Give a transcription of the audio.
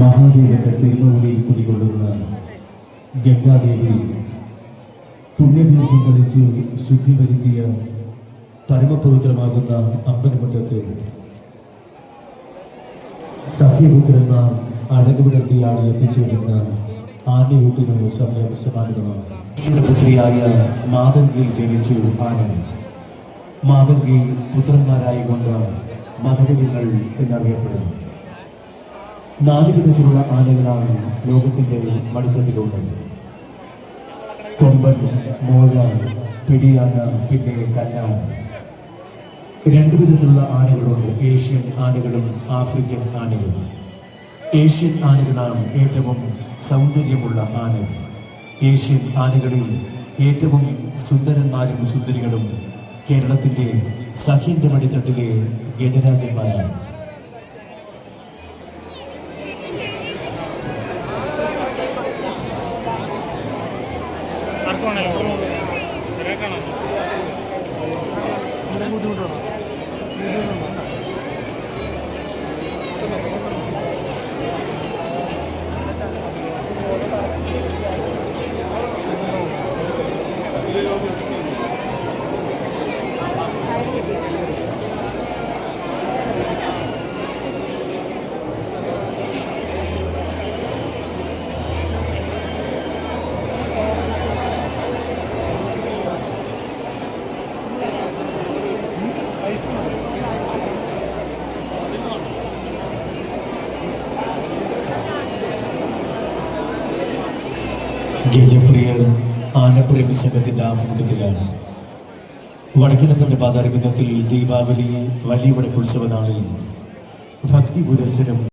മഹാദേവന്റെ തിരുമൂലയിൽ കുടികൊള്ളുന്ന ഗംഗാദേവി പുണ്യതീർത്ഥം കളിച്ച് ശുദ്ധി വരുത്തിയ പരമപവിത്രമാകുന്ന അമ്പലമുറ്റത്ത് സഹ്യപുത്രന്മാർ അഴകുപുലർത്തിയാണ് എത്തിച്ചേരുന്ന ആദ്യകൂട്ടിനു സമയം സമാനമാണ് പുത്രിയായ മാതങ്കിയിൽ ജനിച്ചു ആനന്ദ് മാതങ്കി പുത്രന്മാരായിക്കൊണ്ട് മതഗജങ്ങൾ എന്നറിയപ്പെടുന്നു. നാല് വിധത്തിലുള്ള ആനകളാണ് ലോകത്തിന്റെ മടിത്തട്ടിലുണ്ട് കൊമ്പൻ മോഴ പിടിയാന പിന്നെ കല്ല രണ്ടു വിധത്തിലുള്ള ആനകളുണ്ട്. ഏഷ്യൻ ആനകളും ആഫ്രിക്കൻ ആനകളും. ഏഷ്യൻ ആനകളാണ് ഏറ്റവും സൗന്ദര്യമുള്ള ആനകൾ. ഏഷ്യൻ ആനകളിൽ ഏറ്റവും സുന്ദരന്മാരും സുന്ദരികളും കേരളത്തിന്റെ സഹ്യന്റെ മടിത്തട്ടിലെ ഗജരാജന്മാരാണ്. con el ഗജപ്രിയർ ആനപ്രേമി സംഘത്തിന്റെ ആഭിമുഖ്യത്തിലാണ്. വടക്കിനപ്പന്റെ പാതാരവിധത്തിൽ ദീപാവലി വലിയ വടക്കുത്സവ നാളിൽ ഭക്തി പുരസ്സരം